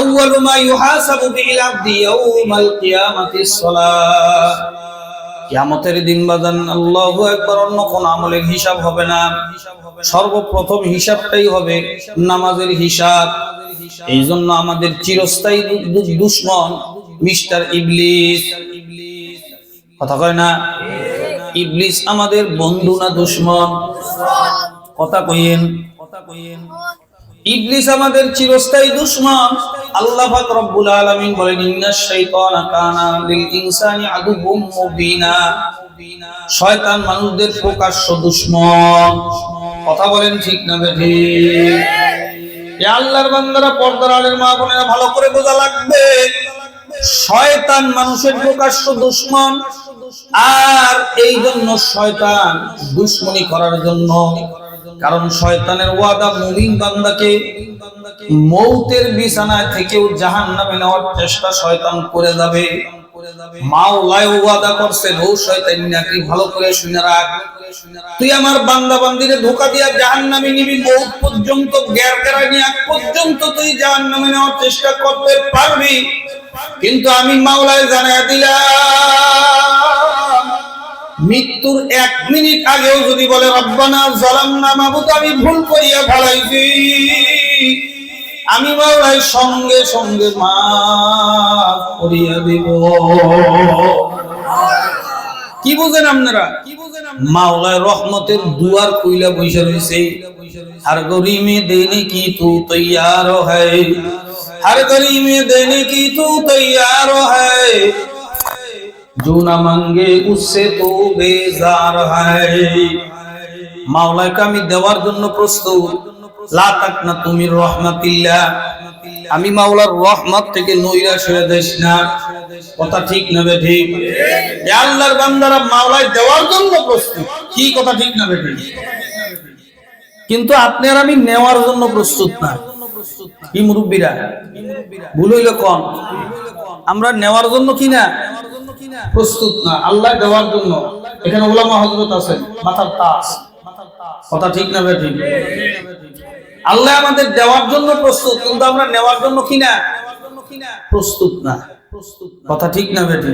আউয়ালু মা ইউহাসাবু বিল আবদি ইয়াউমাল কিয়ামাতিস সালাহ কিয়ামতের দিন বাজান আল্লাহু আকবার, অন্য কোন আমলের হিসাব হবে না। সর্বপ্রথম হিসাবটাই হবে নামাজের হিসাব। এই জন্য আমাদের চিরস্থায়ী দুশ্মন মিস্টার ইবলিস। কথা কয় না? ইবলিস আমাদের বন্ধু না দুশ্মন? কথা কইেন কথা কইেন ইবলিস আমাদের চিরস্থায়ী দুশ্মন। আল্লাহ পাক রব্বুল আলামিন বলেন ইন্নাশ শাইতানা কানা লিল ইনসানি আদুউম মুবিনা। শয়তান মানুষদের প্রকাশ্য দুশ্মন। কথা বলেন ঠিক না বেঠিক এ আল্লাহর বান্দারা পর্দার আলের মা বোনেরা ভালো করে বোঝা লাগবে। শয়তান মানুষের প্রকাশ্য দুশ্মন। আর এই জন্য শয়তান দুশ্মনী করার জন্য কারণ শয়তানের ওয়াদা মুমিন বান্দাকে মৌতের বিছানায় থেকেও জাহান নামে নেওয়ার চেষ্টা শয়তান করে যাবে। ধোকা নিবি পর্যন্ত পর্যন্ত তুই নেওয়ার চেষ্টা করতে পারবি। কিন্তু আমি মাওলায় জানাই দিলাম। মৃত্যুর এক মিনিট আগেও যদি বলে, রব্বানা জালাম না মাবুত আমি ভুল করিয়া ফেলাইছি। আমি বাবাই সঙ্গে সঙ্গে মা করিয়া দেব। কি বুঝেন আপনারা? কি বুঝেন মাওলায় রহমতের দুয়ার কইলা বৈশা রয়েছে হার গরি মে দেনে কি তু তৈয়ার হয়? হর গরি মে দেনে কি তু তৈয়ার হয়? जो न मांगे उससे तो बेजार है মাওলাকে আমি দেওয়ার জন্য প্রস্তুত লা তাক না তুমি রহমাতিল্লাহ আমি মাওলার রহমত থেকে নৈরাশ হয়ে যাস না কথা ঠিক না বে ঠিক এ আল্লাহর বান্দারা মাওলায় দেওয়ার জন্য প্রস্তুত কি কথা ঠিক না বে ঠিক কিন্তু আপনি আর আমি নেওয়ার জন্য প্রস্তুত না কি ভুল হইল কম। আমরা নেওয়ার জন্য কি না? প্রস্তুত না আল্লাহ দেওয়ার জন্য। এখানে ওলামা হজরত আছে মাথার তাস কথা ঠিক না ঠিক? আল্লাহ আমাদের দেওয়ার জন্য প্রস্তুত কিন্তু আমরা নেওয়ার জন্য কি না? প্রস্তুত না। কথা ঠিক না বেটি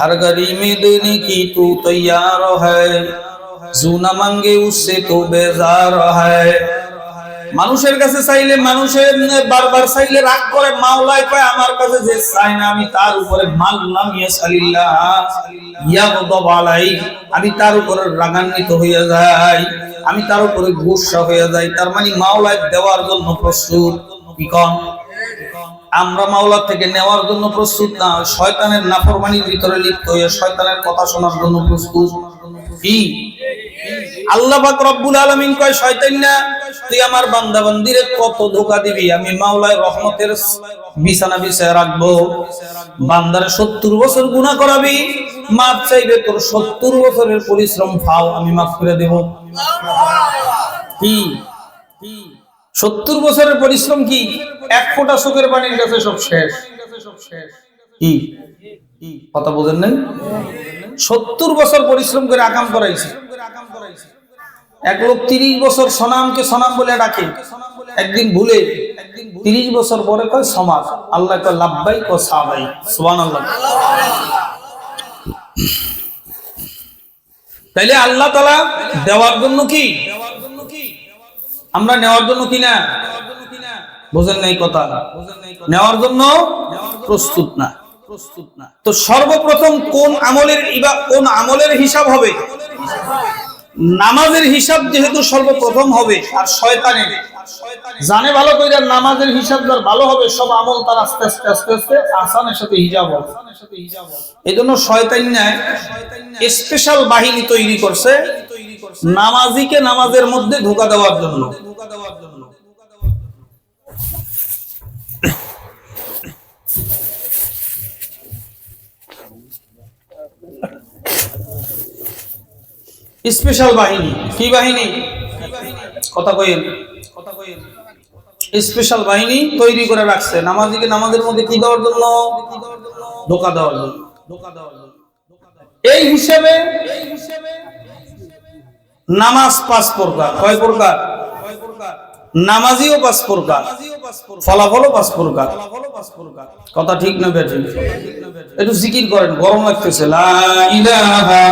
হর গরি মে দেনে কি তু তৈয়ার হ্যাঁ জুনা মাঙ্গে উসে তো বেজার হ্যাঁ। মানুষের কাছে চাইলে মানুষের বারবার চাইলে রাগ করে, মাওলায় কয়, আমার কাছে যে চাই না আমি, তার উপরে মাল নামিয়ে সালিল্লাহ ইয়াগদব আলাই। আমি তার উপরে রাগান্বিত হয়ে যাই, আমি তার উপরে গুসা হয়ে যাই। তার মানে মাওলায় দেওয়ার জন্য প্রস্তুত। কি কন? আমরা মাওলা থেকে নেওয়ার জন্য প্রস্তুত না, শয়তানের নাফরমানির ভিতরে লিপ্ত হয়ে শয়তানের কথা শোনার জন্য প্রস্তুত। কি? আল্লাহ পাক রব্বুল আলামিন কয়, শয়তান না, তুই আমার বান্দা বান্দিরে কত ধোকা দিবি? আমি মাওলায় রহমতের বিছানা বিছায় রাখব। বান্দারে সত্তর বছর গুনাহ করাবি। মাপ চাইবে তোর সত্তর বছরের পরিশ্রম, ফাও, আমি মাফ করে দেব। কি? সত্তর বছরের পরিশ্রম কি? এক ফোঁটা চোখের পানির কাছে সব শেষ। কি? কথা বোঝেন নাই? সত্তর বছর পরিশ্রম করে আকাম করাইছে। এক লোক তিরিশ বছর সনামকে সনাম বলে ডাকে। একদিন ভুলে, তিরিশ বছর পরে কয় সমাজ। আল্লাহ কয় লাভবাই ক সাবাই। সুবান আল্লাহ তাইলে আল্লাহ তালা দেওয়ার জন্য কি? আমরা নেওয়ার জন্য কি না? বোঝেন নাই কথা। নেওয়ার জন্য প্রস্তুত না। তো সর্বপ্রথম কোন আমলের ইবা কোন আমলের হিসাব হবে? নামাজের হিসাব যেহেতু সর্বপ্রথম হবে, আর শয়তানের। জানে ভালো করে নামাজের হিসাব যার ভালো হবে, সব আমল তার আস্তে আস্তে আস্তে আস্তে আসানের সাথে হিজাব হবে। এই জন্য শয়তান স্পেশাল বাহিনী তৈরি করছে, নামাজিকে নামাজের মধ্যে ধোকা দেওয়ার জন্য। স্পেশাল বাহিনী। কি বাহিনী? কথা কইেন। কথা কইেন স্পেশাল বাহিনী তৈরি করে রাখছে। নামাজিকে নামাজের মধ্যে কি দেওয়ার জন্য? ধোকা দেওয়ার জন্য দেওয়ার জন্য। এই হিসেবে নামাজ পাঁচ প্রকার। কয় প্রকার? নামাজিও পাঁচ প্রকার ফলাফলও পাঁচ প্রকার কথা ঠিক না বেঠি একটু জিকির করেন গরম লাগতেছে লা ইলাহা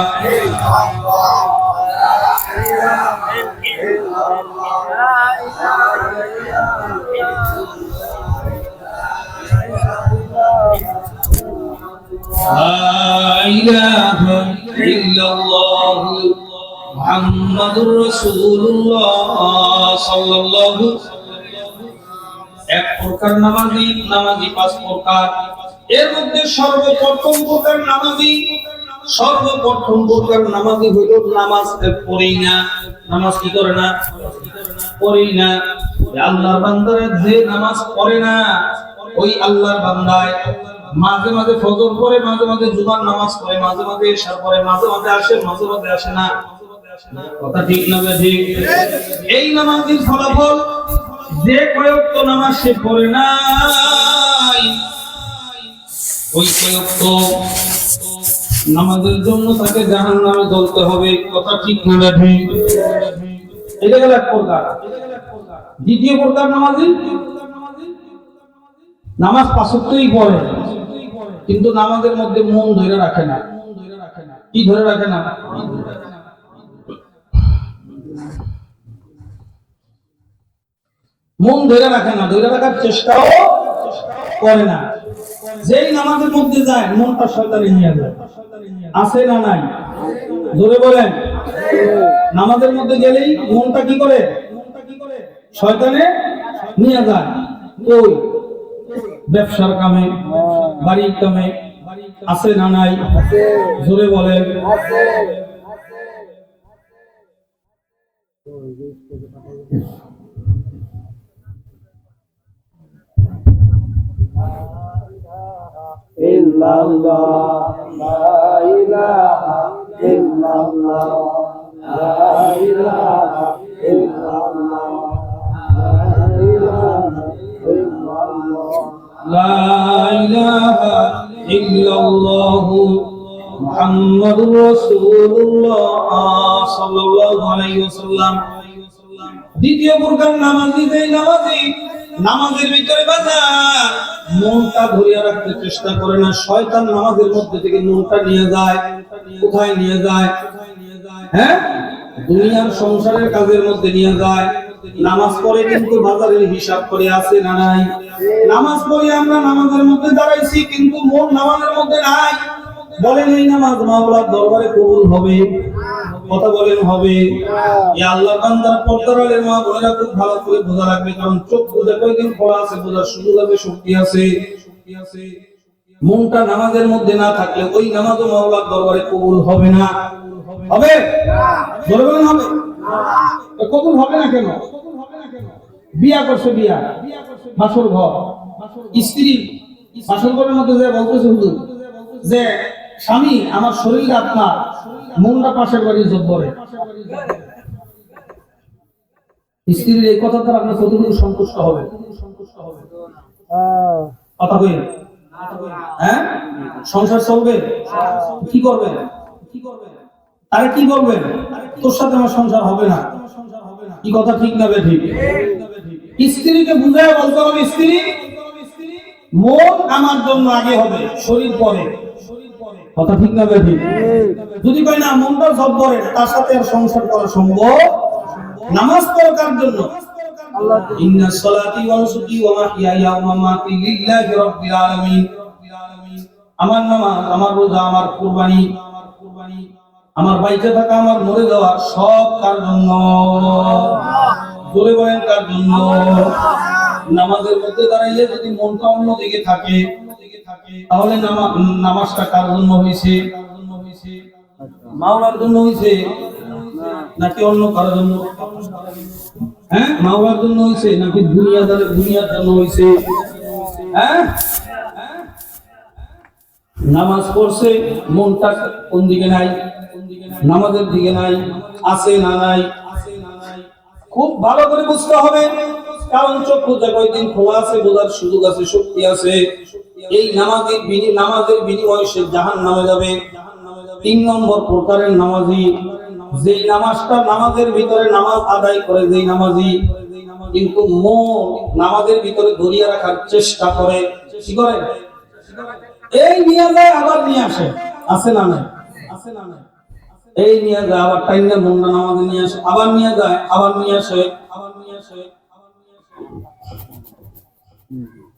لا إله إلا الله মোহাম্মদুর রাসূলুল্লাহ এক প্রকার নামাজি নামাজি পাঁচ প্রকার। এর মধ্যে সর্বপ্রথম প্রকার নামাজি, সর্বপ্রথম প্রকার নামাজি হইল নামাজ পড়েই না। নামাজ কি করে না? পড়েই না। আল্লাহর বান্দারা যে নামাজ পড়ে না, ওই আল্লাহর বান্দায় মাঝে মাঝে ফজর পড়ে, মাঝে মাঝে জুমার নামাজ পড়ে, মাঝে মাঝে এসার পরে মাঝে মাঝে আসে, মাঝে মাঝে আসে না। কথা ঠিক না ঠিক এই নামাজের ফলাফল যে কয়েক নামাজ সে পড়ে নাই। ওই কয়েক নামাজের জন্য তাকে জাহান নামে হবে, কথা ঠিক না ঠিক এটা গেল এক প্রকার। দ্বিতীয় প্রকার নামাজি নামাজ পাঁচত্বই পড়ে, কিন্তু নামাজের মধ্যে মন ধরে রাখে না। কি ধরে রাখে না? মন ধরে রাখে না, ধরে রাখার চেষ্টাও করে না। যেই নামাজের মধ্যে যায়, মনটা শয়তানে নিয়ে যায়। আছে না নাই? ধরে বলেন, নামাজের মধ্যে গেলেই মনটা কি করে? শয়তানে নিয়ে যায়। ওই ব্যবসার কামে, বাড়ির কামে। আছে না নাই? জোরে বলেন। illallah la ilaha illallah la ilaha illallah la ilaha illallah لا إله إلا الله محمد رسول الله صلى الله عليه وسلم দ্বিতীয় প্রকার নামাজি যেই নামাজি নামাজের ভিতরে বাজার মনটা ধরিয়া রাখতে চেষ্টা করে না। শয়তান নামাজের মধ্যে থেকে মনটা নিয়ে যায়, কোথায় নিয়ে যায়? হ্যাঁ? দুনিয়ার সংসারের কাজের মধ্যে নিয়ে যায়। নামাজ পড়ে কিন্তু বাজারের হিসাব করে আছে না নাই? নামাজ পড়ে আমরা নামাজের মধ্যে দাঁড়াইছি, কিন্তু মন নামাজের মধ্যে নাই। বলেন এই নামাজ মাওলার দরবারে কবুল হবে। কথা বলেন হবে। এই আল্লাহ বান্দার পর্দার আলের মা বোনেরা খুব ভালো করে বোঝা রাখবে কারণ চোখ বুঝে কয়দিন খোলা আছে বোঝার সুযোগ আছে শক্তি আছে। শক্তি আছে মনটা নামাজের মধ্যে না থাকলে ওই নামাজও মাওলার দরবারে কবুল হবে না। হবে? বলে বলেন হবে? কবুল হবে না কেন? বিয়া করছে বিয়া। বাসর ঘর। স্ত্রী বাসর ঘরের মধ্যে যে বলতেছে হুজুর যে স্বামী আমার শরীর আপনার। মনটা পাশের বাড়ি জব্বরে স্ত্রীর এই কথা দ্বারা আপনার কতটুকু সন্তুষ্ট হবে? কথা কই? হ্যাঁ? সংসার চলবে? কি করবে কি করবে আরে কি বলবেন তোর সাথে আমার সংসার হবে না। কি কথা ঠিক না বে ঠিক? স্ত্রীকে বুঝায় বলতে হবে, স্ত্রী, মন আমার জন্য আগে হবে, শরীর পরে। কথা ঠিক না যদি কয় না করে, তার সাথে আর সংসার করা সম্ভব? নামাজ জন্য? ইন্না সলাতি ওয়া নুসুকি ওয়া মাহইয়ায়া ওয়া মামাতি লিল্লাহি রাব্বিল আলামিন। আমার নামাজ, আমার রোজা, আমার কুরবানি, আমার বাইচে থাকা, আমার মরে যাওয়া সব কার জন্য? বলে বলেন কার জন্য? নামাজের মধ্যে দাঁড়াইলে যদি মনটা অন্যদিকে থাকে তাহলে নামাজটা কার জন্য হয়েছে? মাওলার জন্য হয়েছে? নাকি অন্য কারোর জন্য? হ্যাঁ মাওলার জন্য হয়েছে নাকি দুনিয়াদার, দুনিয়ার জন্য হয়েছে? হ্যাঁ? নামাজ পড়ছে, মনটা কোন দিকে নাই? নামাজের দিকে নাই, আছে না নাই? খুব ভালো করে বুঝতে হবে। কারণ চক্ষু যে কয়দিন খোলা আছে, বোঝার সুযোগ আছে, শক্তি আছে। এই নামাজের বিনি নামাজের বিনিময়ে সে জাহান নামে যাবে। তিন নম্বর প্রকারের নামাজি। যেই নামাজটা নামাজের ভিতরে নামাজ আদায় করে যেই নামাজি, কিন্তু মন নামাজের ভিতরে ধরিয়ে রাখার চেষ্টা করে। কি করে? এই নিয়ে যায় আবার নিয়ে আসে। আছে না নাই? আছে না নাই এই নিয়ে যায়, আবার টাইমে মন্ডা নামাজে নিয়ে আসে, আবার নিয়ে যায় আবার নিয়ে আসে আবার নিয়ে আসে।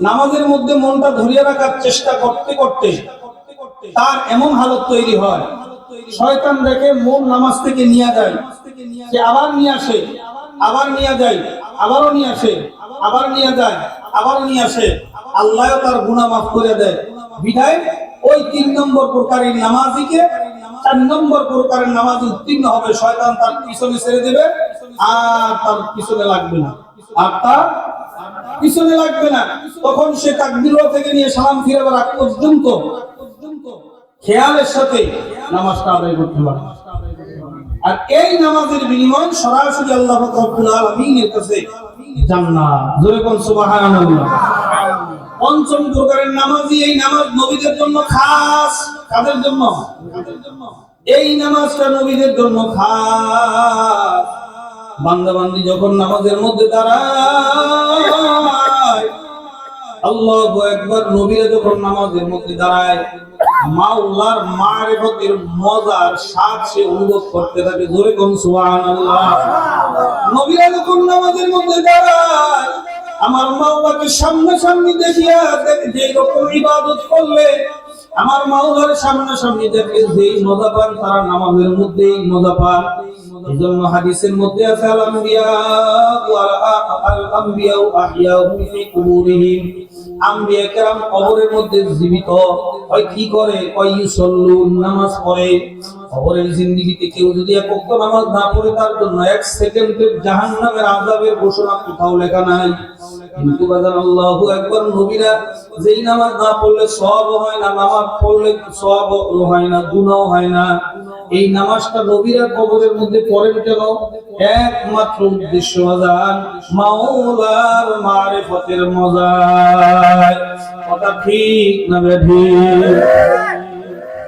নামাজের মধ্যে মনটা ধরিয়ে রাখার চেষ্টা করতে করতে তার এমন হালত তৈরি হয়। শয়তান দেখে মন নামাজ থেকে নিয়ে যায়। সে আবার নিয়ে আসে, আবার নিয়ে যায়, আবারও নিয়ে আসে, আবার নিয়ে যায় আবার নিয়ে আসে। আল্লাহ তার গুনাহ মাফ করে দেয়। বিধায় ওই তিন নম্বর প্রকারের নামাজিকে চার নম্বর প্রকারের নামাজ উত্তীর্ণ হবে। শয়তান তার পিছনে ছেড়ে দেবে, আর তার পিছনে লাগবে না। আর তার পিছনে লাগবে না। তখন সে তাকবির থেকে নিয়ে সালাম ফিরাবার আগ পর্যন্ত খেয়ালের সাথে নামাজটা আদায় করতে পারে। আর এই নামাজের বিনিময় সরাসরি আল্লাহ রব্বুল কাছে জান্নাত। জোরে কোন সুবহানাল্লাহ। পঞ্চম প্রকারের নামাজই এই নামাজ নবীদের জন্য খাস। কাদের জন্য? এই নামাজটা নবীদের জন্য খাস। বান্দা বান্দি যখন নামাজের মধ্যে দাঁড়ায়, আল্লাহু আকবার নবীরা যখন নামাজের মধ্যে দাঁড়ায়, মাওলার মারিফতের মজার স্বাদ সে অনুভব করতে থাকে। জোরে কোন নবীরা যখন নামাজের মধ্যে দাঁড়ায়, আমার মাওলাকে সামনে সামনে দেখিয়া দেখে যে রকম ইবাদত করলে আমার মাওলার সামনে সামনে দেখে যে মজা পান, তারা নামাজের মধ্যেই মজা পান। এজন্য হাদিসের মধ্যে আছে আল আমবিয়া আল আম্বিয়া আহিয়া ফি কুবুরিহিম। আমবিয়া কবরের মধ্যে জীবিত। হয় কি করে? কয় সল্লু নামাজ পড়ে। কবরের জিন্দেগিতে কেউ যদি এক নামাজ না পড়ে, তার জন্য এক সেকেন্ডের জাহান্নামের আযাবের ঘোষণা কোথাও লেখা নাই। কিন্তু বাজার আল্লাহু আকবার নবীরা যেই নামাজ না পড়লে সওয়াব হয় না, নামাজ পড়লে সওয়াব হয় না গুনাহ হয় না। এই নামাজটা নবীরা কবরের মধ্যে পড়েন কেন? একমাত্র উদ্দেশ্য আজান মাওলার মারিফতের মজায়। কথা ঠিক না বেঠিক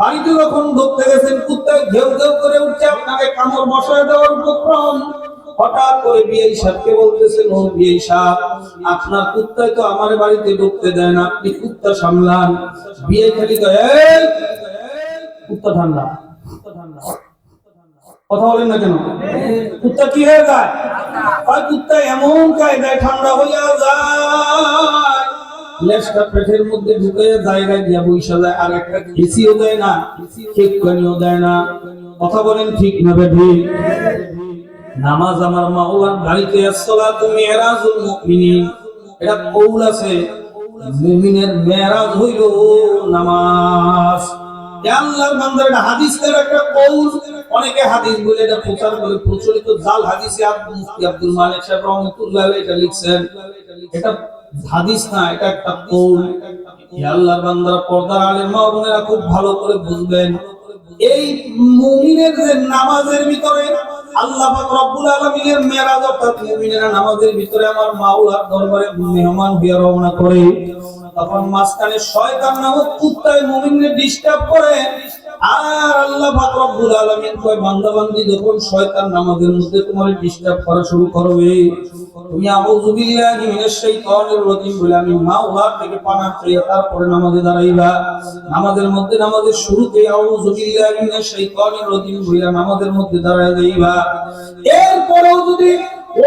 বাড়িতে যখন ধরতে গেছেন কুত্তা ঘেউ ঘেউ করে উঠছে, আপনাকে কামড় বসায় দেওয়ার উপক্রম। হঠাৎ করে বিয়ে সাহেবকে বলতেছেন, ও বিয়ে সাহেব, আপনার কুত্তায় তো আমার বাড়িতে ঢুকতে দেয় না, আপনি কুত্তা সামলান। বিয়ে খালি তো কুত্তা ঠান্ডা কথা বলেন না কেন? কুত্তা কি হয়ে যায়? কুত্তা এমন কায়দায় ঠান্ডা হইয়া যায়। লেজটা পেটের মধ্যে ঢুকে জায়গায় গিয়া বইসা যায় আর একটা এসিও দেয় না। কেককানিও দেয় না। কথা বলেন ঠিক না ঠিক নামাজ আমার মাওলার বাড়িতে আসসালাতু মিরাজুল মুমিনিন। এটা কৌল আছে। মুমিনের মেরাজ হইল নামাজ। আল্লাহর বান্দার এটা হাদিসের একটা কৌল। অনেকে হাদিস বলে এটা প্রচার করে, প্রচলিত জাল হাদিসে আব্দুল মালিক সাহেব রহমাতুল্লাহ এটা লিখছেন। এটা হাদিস না, এটা একটা কৌল। এ আল্লাহর বান্দারা পর্দার আলেম মা বোনেরা খুব ভালো করে বুঝবেন। এই মুমিনের যে নামাজের ভিতরে আল্লাহ পাক রব্বুল আলামিনের মেরাজ অর্থাৎ মুমিনেরা নামাজের ভিতরে আমার মাওলার দরবারে মেহমান হইয়া রওনা করে। তখন মাঝখানে শয়তান নামক কুত্তায় মুমিনকে ডিস্টার্ব করে। আর আল্লাহ পাক রব্বুল আলামিন কয়, বান্দা বান্দি, যখন শয়তান নামাজের মধ্যে তোমার ডিস্টার্ব করা শুরু করবে, তুমি আউযু বিল্লাহি মিনাশ শাইতানির রাজিম বলে আমি মাওলার থেকে পানাহ চাইয়া তারপরে নামাজে দাঁড়াইবা নামাজের মধ্যে, নামাজের শুরুতে আউযু বিল্লাহি মিনাশ শাইতানির রাজিম বলে নামাজের মধ্যে দাঁড়ায় যাইবা। এরপরেও যদি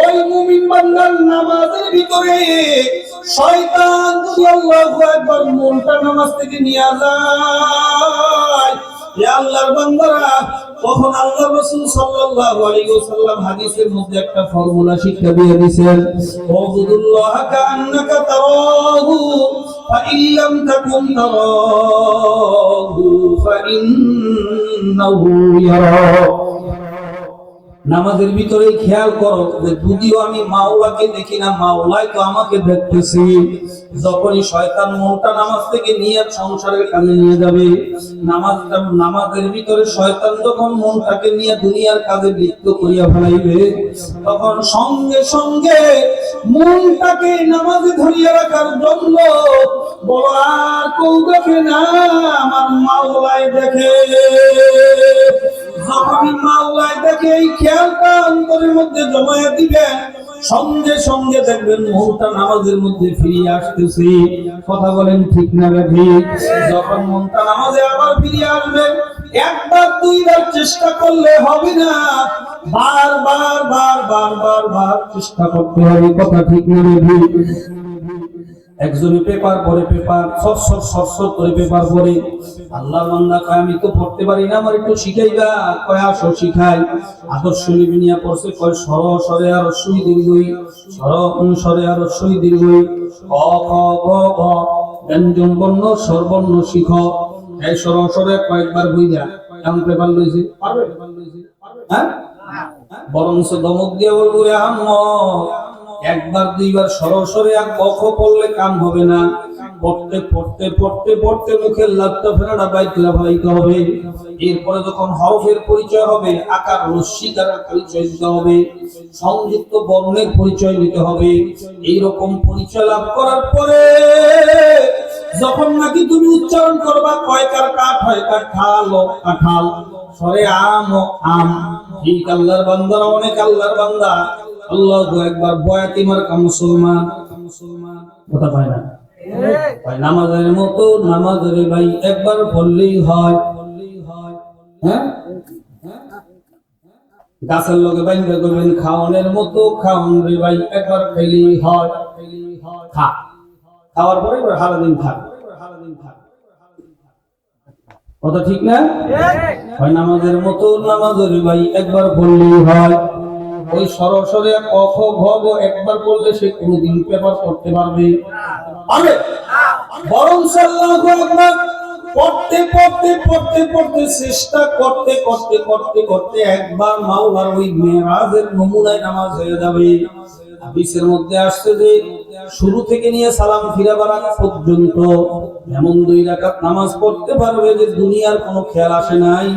ওই মুমিন বান্দার নামাজের ভিতরে শয়তান যদি আল্লাহু আকবার মনটা নামাজ থেকে নিয়ে যায় আল্লাহর বান্দারা, তখন আল্লাহ রাসূল সাল্লাল্লাহু আলাইহি ওয়াসাল্লাম হাদিসের মধ্যে একটা ফর্মুলা শিক্ষা দিয়ে দিয়েছেন ওয়াবুদুল্লাহ কাআন্নাকা তারাহু, ফাইন লাম তাকুন তারাহু, ফাইন্নাহু ইয়ারাক নামাজের ভিতরে খেয়াল করো যদিও আমি মাওলাকে দেখি না, মাওলাই তো আমাকে দেখতেছি। যখনই শয়তান মনটা নামাজ থেকে নিয়ে সংসারের কাজে নিয়ে যাবে, নামাজটা, নামাজের ভিতরে শয়তান যখন মনটাকে নিয়ে দুনিয়ার কাজে লিপ্ত করিয়া ফেলাইবে, তখন সঙ্গে সঙ্গে মনটাকে নামাজে ধরিয়া রাখার জন্য বলা কেউ দেখে না, আমার মাওলাই দেখে। সঙ্গে সঙ্গে দেখবেন মনটা নামাজের মধ্যে ফিরিয়ে আসতেছে। কথা বলেন ঠিক না ব্যাধি যখন মনটা নামাজে আবার ফিরিয়ে আসবে, একবার, দুইবার চেষ্টা করলে হবে না। বার বার বার বার বার চেষ্টা করতে হবে। কথা ঠিক না ব্যাধি একজনে পেপার পরে পেপার সরসর সরসর করে পেপার পরে আল্লাহ বান্দা কয়, আমি তো পড়তে পারি না, আমার একটু শিখাই শিখাইবা কয়, আসো, শিখাই। আদর্শ নিবিনিয়া পড়ছে, কয়, সর, সরে আর সুই দীর্ঘই সর অনুসরে আর সুই দীর্ঘই ক, খ, গ ঘ ব্যঞ্জন, বর্ণ স্বরবর্ণ শিখ। এই সর সরে কয়েকবার বুঝা এমন পেপার লইছে। পারবে? হ্যাঁ? বরঞ্চ দমক দিয়ে বলব রে আম্মদ একবার, দুইবার সরাসরি আর কখ পড়লে কাম হবে না। পড়তে পড়তে পড়তে পড়তে মুখের লাভটা ফেরাটা বাইতলা ফেলাইতে হবে। এরপরে যখন হরফের পরিচয় হবে, আকার রশ্মি দ্বারা পরিচয় দিতে হবে। সংযুক্ত বর্ণের পরিচয় দিতে হবে। এইরকম পরিচয় লাভ করার পরে যখন নাকি তুমি উচ্চারণ করবা কয়কার কাঠ হয় কাঠাল কাঠাল? সরে আম আম। ঠিক, আল্লাহর বান্দারা অনেক আল্লাহর বান্দা। আল্লাহ একবার বয়াতি মার্কা মুসলমান। কথা পায় না? ভাই নামাজের মতো নামাজের ভাই একবার পড়লেই হয়। হ্যাঁ? গাছের বাইন্দা করবেন খাওয়ানোর মতো খাওয়ান রে ভাই একবার খেলেই হয়। খা। খাওয়ার পরে এবার সারাদিন থাক। কথা ঠিক না? হয় নামাজের মতো নামাজের ভাই একবার পড়লেই হয়। ওই সরসরে কফ ভব একবার পড়লে সে কোনোদিন পেপার পড়তে পারবে। বরং পড়তে পড়তে পড়তে পড়তে চেষ্টা করতে করতে করতে করতে একবার মাওলার ওই মেরাজের নমুনায় নামাজ হয়ে যাবে। হাদিসের মধ্যে আসছে যে, শুরু থেকে নিয়ে সালাম ফিরাবার আগ পর্যন্ত এমন দুই রাকাত নামাজ পড়তে পারবে যে দুনিয়ার কোনো খেয়াল আসে নাই।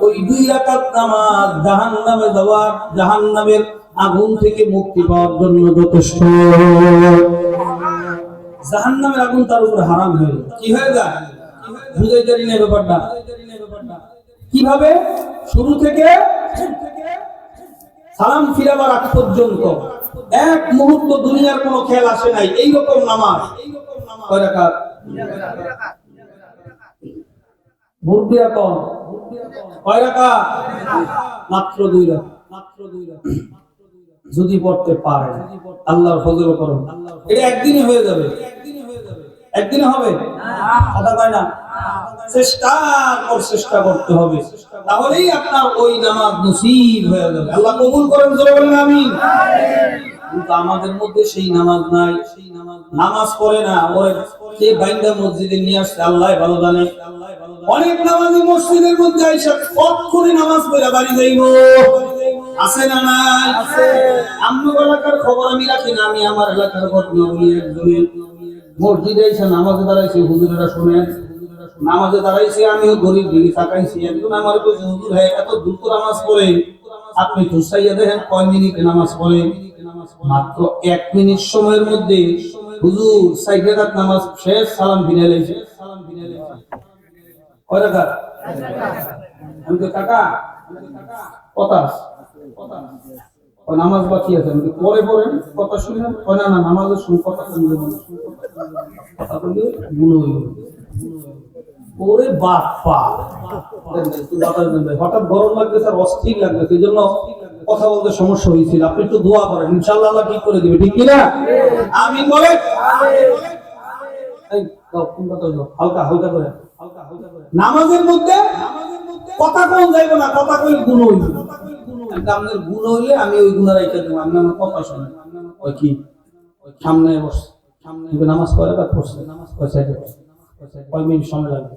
ওই দুই রাকাত নামাজ জাহান্নামে যাওয়ার, জাহান্নামের আগুন থেকে মুক্তি পাওয়ার জন্য যথেষ্ট। জাহান্নামের আগুন তার উপরে হারাম হয়ে। কি হয়ে যায়? বুঝাই জানি না ব্যাপারটা। কীভাবে? শুরু থেকে সালাম ফিরাবার আগ পর্যন্ত। এক মুহূর্ত দুনিয়ার কোনো খেয়াল আসে নাই। এইরকম নামাজ। কয় রাকাত? মুরগিরা কম। মাত্র দুই মাত্র দুই যদি পড়তে পারে আল্লাহর ফজল করো এটা একদিনে হয়ে যাবে। একদিনে হবে? কথা কয় না। চেষ্টা কর চেষ্টা করতে হবে। তাহলেই আপনার ওই নামাজ নসিব হয়ে যাবে। আল্লাহ কবুল করেন জোরে বলেন আমিন। কিন্তু আমাদের মধ্যে সেই নামাজ নাই। সেই নামাজ নামাজ পড়ে না ওরে কে বাইন্দা মসজিদে নিয়ে আসছে আল্লাহ ভালো জানে। অনেক নামাজি মসজিদের মধ্যে আইসা নামাজ পড়ে বাড়ি যাইব। আছে না নাই? আছে। আমার এলাকার খবর আমি রাখি না আমি আমার এলাকার ঘটনা বলি একজনের। মসজিদে এসে নামাজে দাঁড়াইছে হুজুরেরা শুনেন। নামাজে দাঁড়াইছে, আমিও গরিব দিকে তাকাইছি একজন আমার কাছে হুজুর হ্যাঁ এত দ্রুত নামাজ পড়ে, আপনি খুঁজসাইয়া দেখেন কয় মিনিটে নামাজ পড়ে? মাত্র এক মিনিট সময়ের মধ্যে হুজুর সাইড নামাজ শেষ, সালাম ফিরে লাইছে সালাম ফিরে কথা নামাজ ওরে বাপ্পা হঠাৎ গরম লাগতেছে আর অস্থির লাগতেছে এই জন্য কথা বলতে সমস্যা হয়েছিল। আপনি একটু দোয়া করেন ইনশাআল্লাহ আল্লাহ ঠিক করে দিবে ঠিক কি না আমিন বলেন। এই, দাও, কোনটা দাও, দাও। হালকা হালকা করে। নামাজের মধ্যে কথা কোন যাইব না কথা কই গুণ হইব গুণ হইলে আমি ওই গুণ রাইতে দেবো আপনি আমার কথা ওই কি? সামনে বস সামনে নামাজ পড়ে বা পড়ছে? নামাজ এ। কয় মিনিট সময় লাগবে?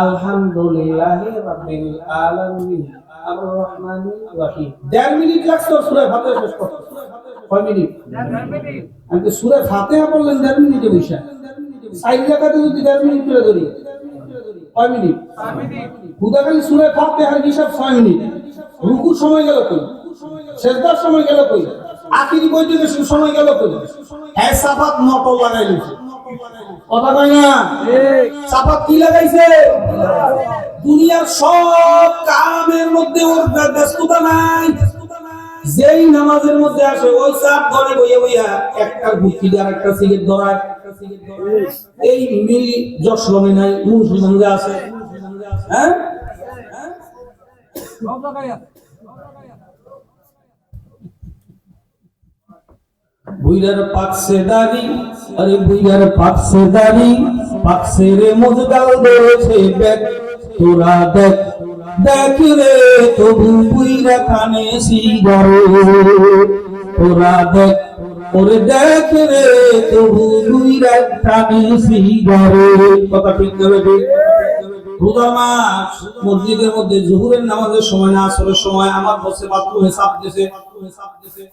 আলহামদুলিল্লাহি রাব্বিল আলামিন আর রহমানির রহিম। দেড় মিনিট লাগছে সুরে ফাতেহা শেষ করতে। কয় মিনিট? আমি তো সুরে ফাতেহা বললেন দেড় মিনিটে বৈশা সাইড জায়গাতে যদি দেড় মিনিট করে ধরি, কয় মিনিট? হুদাকালি সুরে ফাতেহার হিসাব ছয় মিনিট। রুকুর সময় গেল কই? শেষদার সময় গেল কই? আখিরি বৈঠকে সময় গেল কই? হ্যাঁ সাফাত মটর লাগাই কথা কয় না? সাফাত কি লাগাইছে? দুনিয়ার সব কামের মধ্যে ওর ব্যস্ততা নাই। যেই নামাজের মধ্যে আসে ওই চাপ ধরে বইয়া বইয়া একটা গুটি আর একটা সিগারেট ধরায়। এই মিলি যশরমে নাই মুন্সিগঞ্জে আছে। হ্যাঁ? বুইরার পাকসে দাড়ি, আরে বুইরার পাকসে দাড়ি পাকসে রে মুজগাল ধরেছে ব্যাগ। তোরা দেখ দেখ রে, তবু বুইরা কানে সিগারে। তোরা দেখ, ওরে দেখ রে, তবু বুইরা কানে সিগারে। কথা ঠিক মসজিদের মধ্যে জোহরের নামাজের সময় না, আসরের সময় আমার বসে বাথরুমে চাপ দিছে।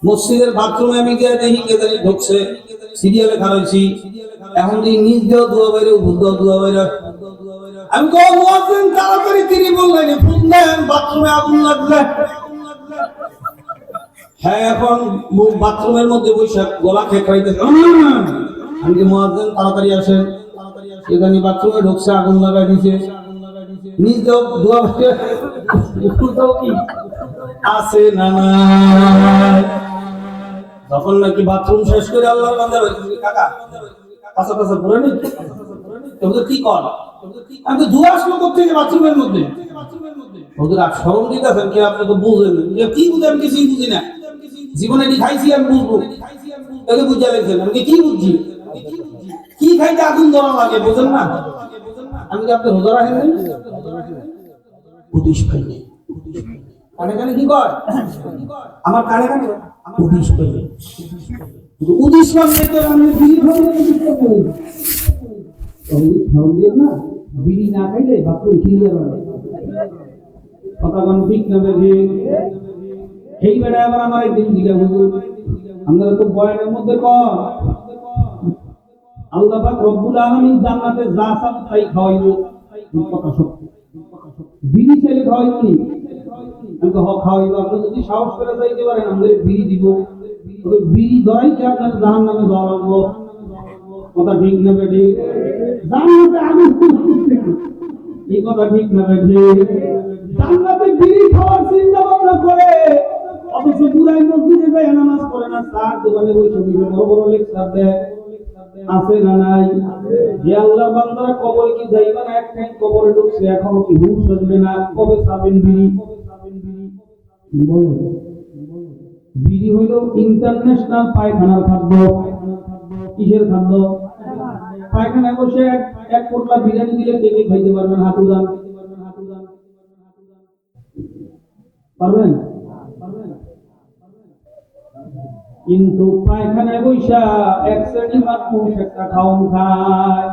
মসজিদের বাথরুমে আমি গিয়ে দেখি কে জানি ঢুকছে। সিরিয়ালে খারাইছি এখন তুই নিজ দেহ দোয়া বাইরে ভূত দোয়া বাইরে। আমি কো মুয়াজ্জিন তাড়াতাড়ি তিনি বললেন ফুল দেন, বাথরুমে আগুন লাগলে হ্যাঁ এখন বাথরুমের মধ্যে বসে গলা খেকড়াইতেছে আমি কি মুয়াজ্জিন তাড়াতাড়ি আসেন? এখানে বাথরুমে ঢুকছে, আগুন লাগাই দিছে। আছে না নাকি বাথরুম শেষ করে আল্লাহর বান্দা কাকা নি? বাথরুমের মধ্যে? কি বুঝে না। জীবনে কি খাইছি আমি বুঝব? কি বুঝছি? কি খাইতে আগুন ধরা লাগে, বুঝেন না? আমি কি আপনি রোজা রাখেন? উদিস পাইনি কানে কানে কি কয়? আমার কানে কানে উদিস পাইনি মানে তো আমি বিড়ি না, না। না বিড়ি না খাইলে বাথরুম ক্লিয়ার হয় কথা কোন ঠিক না এই বেড়া আবার আমার একদিন জিজ্ঞা বুঝুন আপনারা তো বয়ানের মধ্যে কম। আল্লাহ পাক রব্বুল আলামিন জান্নাতে যা চান তাই খাওয়াইব। কথা সত্য বিড়ি ছেলে খাওয়াইব নি? আমি তো হক খাওয়াইব, আপনি যদি সাহস করে যাইতে পারেন, আমাদের বিড়ি দিব। তবে বিড়ি ধরাই কি আপনার জাহান নামে যাওয়া কথা ঠিক না বেটি জান্নাতে ফুটছে। এই কথা ঠিক না বেটি জান্নাতে বিড়ি খাওয়ার চিন্তা ভাবনা করে। অথচ বুড়াই মসজিদে যায় নামাজ পড়ে না তার দোকানে বসে বড় বড় লেকচার দেয়। আছে না নাই? যে আল্লাহ বান্দারা কবরে কি যাইবা না? এক টাইম কবরে ঢুকছে, এখনও কি হুশ আসবে না? কবে খাবেন বিড়ি? বিড়ি হইল ইন্টারন্যাশনাল পায়খানার খাদ্য। কিসের খাদ্য? পায়খানায় বসে এক এক পোটলা বিরিয়ানি দিলে কে কে খাইতে পারবেন হাঁটু দান পারবেন? কিন্তু পায়খানায় বৈশা এক শ্রেণি মানুষ একটা খাওন খায়।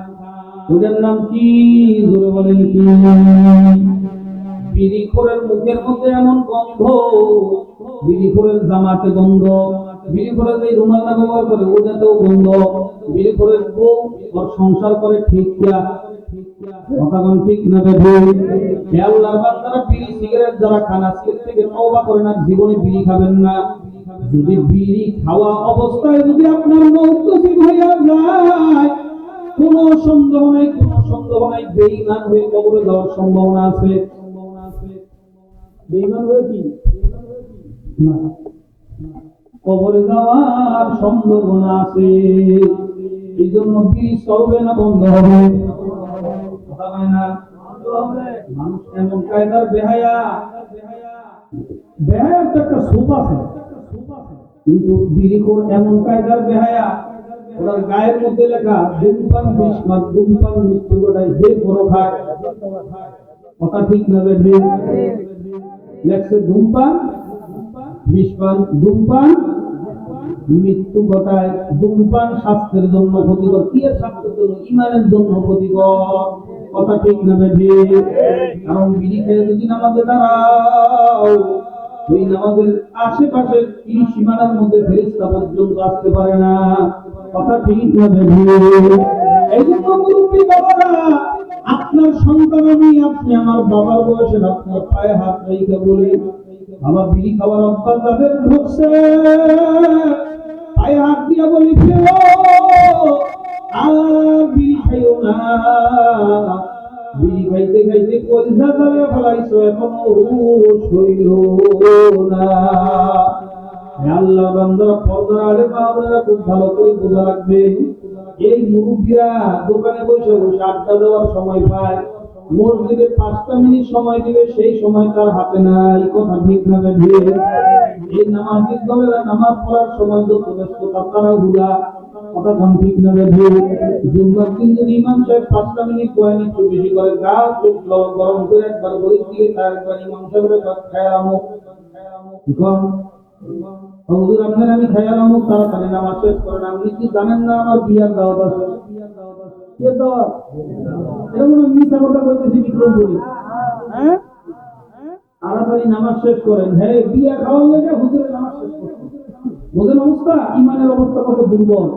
ওদের নাম কি? জোরে বলেন কি? মুখের মধ্যে এমন গন্ধ জামাতে গন্ধ যে রুমালটা ব্যবহার করে ওটাতেও গন্ধ বউ ওর সংসার করে ঠিক কিয়া? কথাগণ ঠিক না আল্লাহর বান্দারা বিড়ি, সিগারেট যারা খান, আজকের থেকে জীবনে বিড়ি খাবেন না। যদি বিড়ি খাওয়া অবস্থায় যদি আপনার মৌত নসিব হইয়া যায়, কোনো সন্দেহ নাই, কোনো সন্দেহ নাই, বেঈমান হয়ে কবরে যাওয়ার সম্ভাবনা আছে। বেঈমান হয়ে কি? কবরে যাওয়ার সম্ভাবনা আছে। এই জন্য বিড়ি চলবে না, বন্ধ হবে। কথা না? মানুষ এমন কায়দার বেহায়া? বেহায়ার তো একটা সুপ আছে। কিন্তু বিড়িখোর এমন কায়দার বেহায়া। ওনার গায়ের মধ্যে লেখা ধূমপান বিষ মাস ধূমপান মৃত্যু ঘটায় যে বড় খায় কথা ঠিক না বেঠে লেখছে ধূমপান বিষপান ধূমপান মৃত্যু ঘটায় ধূমপান স্বাস্থ্যের জন্য ক্ষতিকর কি স্বাস্থ্যের জন্য? ইমানের জন্য ক্ষতিকর। কথা ঠিক না বেঠে কারণ বিড়ি খেয়ে যদি নামাজে দাঁড়াও। ওই নামাজের আশেপাশে তিন সীমানার মধ্যে ফেরিস্তা পর্যন্ত আসতে পারে না। কথা ঠিক না এই জন্য মুরব্বী বাবারা, আপনার সন্তান আমি, আপনি আমার বাবার বয়সের আপনার পায়ে হাত রেখে বলি আমার বিড়ি খাওয়ার অভ্যাস তাদের ঢুকছে। পায়ে হাত দিয়া বলি ফেলো আর বিড়ি খাইও না। বিড়ি খাইতে খাইতে কলজা ধরে ফেলাইছো? এখনও হুশ হইল না। আল্লাহ বান্দারা পর্দার আলে বাবারা খুব ভালো করে বোঝা রাখবে। এই মুরব্বীরা দোকানে বসে বসে আড্ডা দেওয়ার সময় পায়। মসজিদে পাঁচটা মিনিট সময় দিবে, সেই সময় তার হাতে নাই। কথা ঠিক না এই নামাজ নামাজ পড়ার সময় যত ব্যস্ততা তারা হুলা ঠিক না জুম্মার দিন যদি ইমাম সাহেব পাঁচটা মিনিট বয়ান একটু বেশি করে গা চোখ গরম করে একবার দিয়ে তার একবার ইমাম সাহেবের হুজুর আপনার আমি নামাজ শেষ করেন আপনি কি জানেন না আমার বিয়ার দাওয়াত আছে কে দাওয়াত এরকম মিথ্যা কথা কইতেছি বিক্রম করি হ্যাঁ তাড়াতাড়ি নামাজ শেষ করেন হ্যাঁ বিয়া খাওয়ার লেগে হুজুরের নামাজ শেষ করছেন বোঝেন অবস্থা ইমানের অবস্থা কত দুর্বল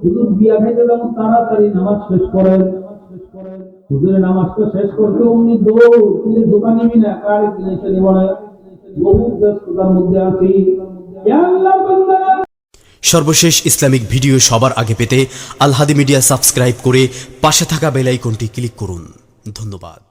হুজুর বিয়া খাইতে যেমন তাড়াতাড়ি নামাজ শেষ করেন। হুজুরের নামাজটা শেষ করতে অমনি দৌড় কিনে দোকান নিবি না কার কিনে এসে নিব না? বহু ব্যস্ততার মধ্যে আছি। সর্বশেষ ইসলামিক ভিডিও সবার আগে পেতে আলহাদি মিডিয়া সাবস্ক্রাইব করে পাশে থাকা বেল আইকনটি ক্লিক করুন। ধন্যবাদ।